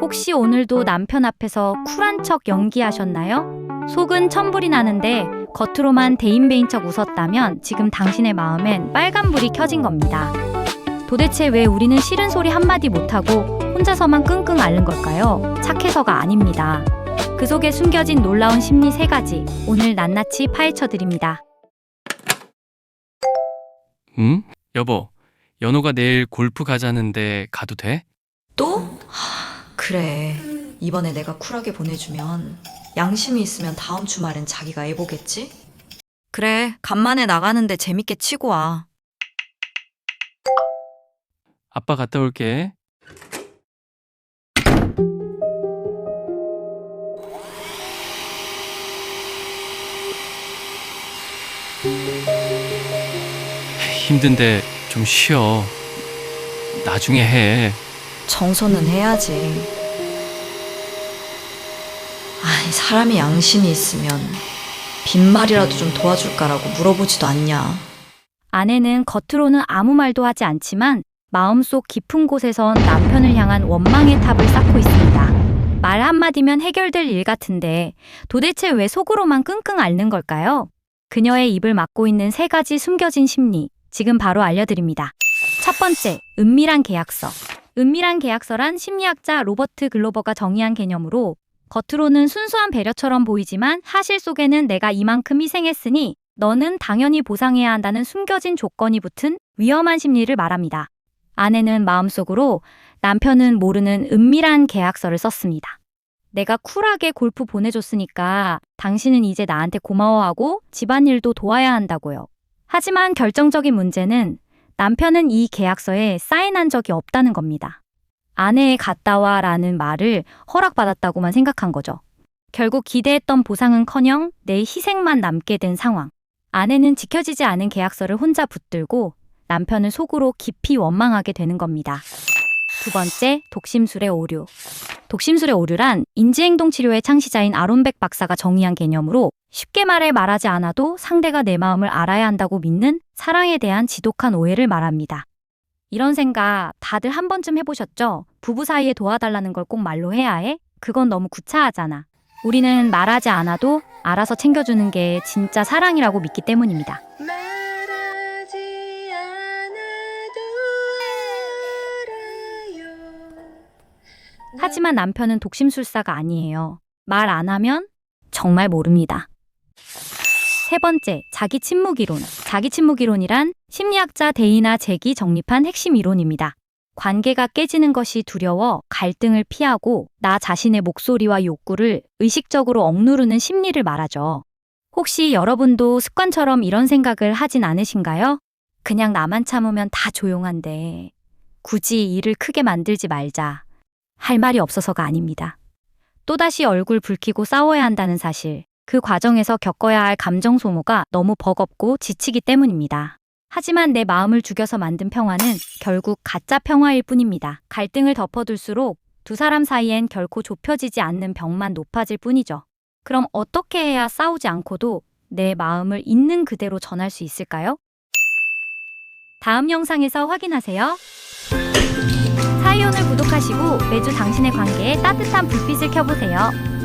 혹시 오늘도 남편 앞에서 쿨한 척 연기하셨나요? 속은 천불이 나는데 겉으로만 대인배인 척 웃었다면 지금 당신의 마음엔 빨간불이 켜진 겁니다. 도대체 왜 우리는 싫은 소리 한마디 못하고 혼자서만 끙끙 앓는 걸까요? 착해서가 아닙니다. 그 속에 숨겨진 놀라운 심리 세 가지 오늘 낱낱이 파헤쳐 드립니다. 응? 여보, 연호가 내일 골프 가자는데 가도 돼? 또? 하, 그래. 이번에 내가 쿨하게 보내주면 양심이 있으면 다음 주말엔 자기가 해보겠지? 그래. 간만에 나가는데 재밌게 치고 와. 아빠 갔다 올게. 힘든데 좀 쉬어. 나중에 해. 청소는 해야지. 사람이 양심이 있으면 빈말이라도 좀 도와줄까라고 물어보지도 않냐. 아내는 겉으로는 아무 말도 하지 않지만 마음속 깊은 곳에선 남편을 향한 원망의 탑을 쌓고 있습니다. 말 한마디면 해결될 일 같은데 도대체 왜 속으로만 끙끙 앓는 걸까요? 그녀의 입을 막고 있는 세 가지 숨겨진 심리, 지금 바로 알려드립니다. 첫 번째, 은밀한 계약서. 은밀한 계약서란 심리학자 로버트 글로버가 정의한 개념으로 겉으로는 순수한 배려처럼 보이지만 사실 속에는 내가 이만큼 희생했으니 너는 당연히 보상해야 한다는 숨겨진 조건이 붙은 위험한 심리를 말합니다. 아내는 마음속으로 남편은 모르는 은밀한 계약서를 썼습니다. 내가 쿨하게 골프 보내줬으니까 당신은 이제 나한테 고마워하고 집안일도 도와야 한다고요. 하지만 결정적인 문제는 남편은 이 계약서에 사인한 적이 없다는 겁니다. 아내의 갔다 와 라는 말을 허락받았다고만 생각한 거죠. 결국 기대했던 보상은 커녕 내 희생만 남게 된 상황. 아내는 지켜지지 않은 계약서를 혼자 붙들고 남편을 속으로 깊이 원망하게 되는 겁니다. 두 번째, 독심술의 오류. 독심술의 오류란 인지행동 치료의 창시자인 아론백 박사가 정의한 개념으로 쉽게 말해 말하지 않아도 상대가 내 마음을 알아야 한다고 믿는 사랑에 대한 지독한 오해를 말합니다. 이런 생각 다들 한 번쯤 해보셨죠? 부부 사이에 도와달라는 걸 꼭 말로 해야 해? 그건 너무 구차하잖아. 우리는 말하지 않아도 알아서 챙겨주는 게 진짜 사랑이라고 믿기 때문입니다. 말하지 않아도 알아요. 하지만 남편은 독심술사가 아니에요. 말 안 하면 정말 모릅니다. 세 번째, 자기 침묵 이론. 자기 침묵 이론이란 심리학자 데이나 잭이 정립한 핵심 이론입니다. 관계가 깨지는 것이 두려워 갈등을 피하고 나 자신의 목소리와 욕구를 의식적으로 억누르는 심리를 말하죠. 혹시 여러분도 습관처럼 이런 생각을 하진 않으신가요? 그냥 나만 참으면 다 조용한데 굳이 일을 크게 만들지 말자. 할 말이 없어서가 아닙니다. 또다시 얼굴 붉히고 싸워야 한다는 사실, 그 과정에서 겪어야 할 감정 소모가 너무 버겁고 지치기 때문입니다. 하지만 내 마음을 죽여서 만든 평화는 결국 가짜 평화일 뿐입니다. 갈등을 덮어둘수록 두 사람 사이엔 결코 좁혀지지 않는 벽만 높아질 뿐이죠. 그럼 어떻게 해야 싸우지 않고도 내 마음을 있는 그대로 전할 수 있을까요? 다음 영상에서 확인하세요. 사이온을 구독하시고 매주 당신의 관계에 따뜻한 불빛을 켜보세요.